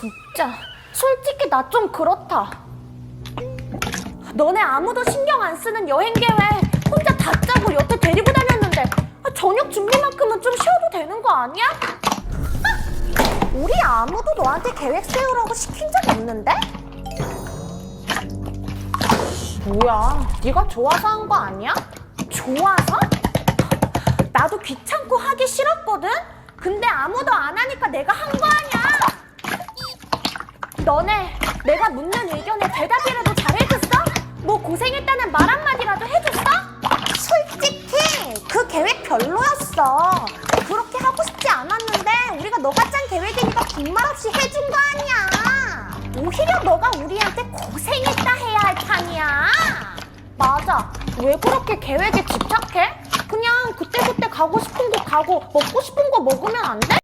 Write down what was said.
진짜 솔직히 나 좀 그렇다. 너네 아무도 신경 안 쓰는 여행 계획 혼자 다 짜고 여태 데리고 다녔는데 아, 저녁 준비만큼은 좀 쉬어도 되는 거 아니야? 우리 아무도 너한테 계획 세우라고 시킨 적 없는데? 뭐야, 네가 좋아서 한 거 아니야? 좋아서? 나도 귀찮고 하기 싫었거든? 근데 아무도 안 하니까 내가 한거 아니야! 너네 내가 묻는 의견에 대답이라도 잘해줬어? 뭐 고생했다는 말 한마디라도 해줬어? 솔직히 그 계획 별로였어. 그렇게 하고 싶지 않았는데 우리가 너가 짠 계획이니까 빈말 없이 해준 거 아니야. 오히려 너가 우리한테 고생했다 해야 할 판이야. 맞아. 왜 그렇게 계획에 집착해? 그냥 그때그때 가고 싶은 곳 가고 먹고 싶은 거 먹으면 안 돼?